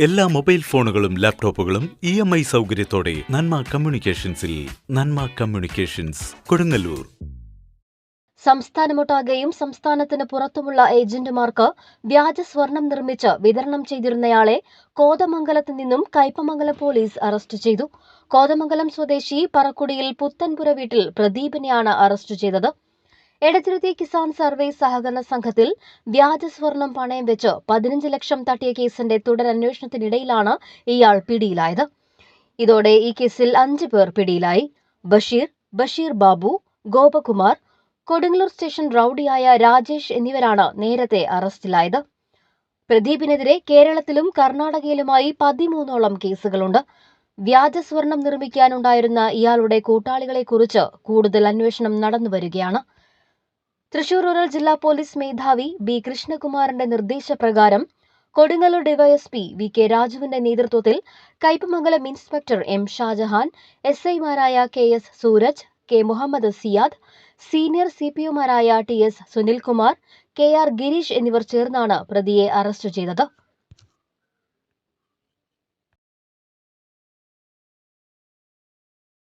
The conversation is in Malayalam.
എല്ലാ മൊബൈൽ ഫോണുകളും ലാപ്ടോപ്പുകളും ഇ എം ഐ സൗകര്യത്തോടെ നന്മ കമ്മ്യൂണിക്കേഷൻസിൽ നന്മ കമ്മ്യൂണിക്കേഷൻസ് കൊടുങ്ങല്ലൂർ. സംസ്ഥാനമൊട്ടാകെയും സംസ്ഥാനത്തിന് പുറത്തുമുള്ള ഏജന്റുമാർക്ക് വ്യാജ സ്വർണം നിർമ്മിച്ച് വിതരണം ചെയ്തിരുന്നയാളെ കോതമംഗലത്ത് നിന്നും കയ്പമംഗലം പോലീസ് അറസ്റ്റ് ചെയ്തു. കോതമംഗലം സ്വദേശി പറക്കുടിയിൽ പുത്തൻപുര വീട്ടിൽ പ്രദീപിനെയാണ് അറസ്റ്റ് ചെയ്തത്. എടത്തിരുത്തി കിസാൻ സർവേ സഹകരണ സംഘത്തിൽ വ്യാജ സ്വർണം പണയം വെച്ച് പതിനഞ്ച് ലക്ഷം തട്ടിയ കേസിന്റെ തുടരന്വേഷണത്തിനിടയിലാണ് ഇയാൾ പിടിയിലായത്. ഇതോടെ ഈ കേസിൽ അഞ്ച് പേർ പിടിയിലായി. ബഷീർ ബഷീർ ബാബു ഗോപകുമാർ കൊടുങ്ങല്ലൂർ സ്റ്റേഷൻ റൌഡിയായ രാജേഷ് എന്നിവരാണ് നേരത്തെ അറസ്റ്റിലായത്. പ്രദീപിനെതിരെ കേരളത്തിലും കർണാടകയിലുമായി പതിമൂന്നോളം കേസുകളുണ്ട്. വ്യാജ സ്വർണം നിർമ്മിക്കാനുണ്ടായിരുന്ന ഇയാളുടെ കൂട്ടാളികളെക്കുറിച്ച് കൂടുതൽ അന്വേഷണം നടന്നുവരികയാണ്. തൃശൂർ റൂറൽ ജില്ലാ പോലീസ് മേധാവി ബി കൃഷ്ണകുമാറിന്റെ നിർദ്ദേശപ്രകാരം കൊടുങ്ങല്ലൂർ ഡിവൈഎസ്പി വി കെ രാജുവിന്റെ നേതൃത്വത്തിൽ Kaipamangalam inspector M Shajahan S ഐമാരായ K S Sooraj K Muhammad Siyad senior C P ഒമാരായ T S Sunilkumar K R Gireesh എന്നിവർ ചേർന്നാണ് പ്രതിയെ അറസ്റ്റ് ചെയ്തത്.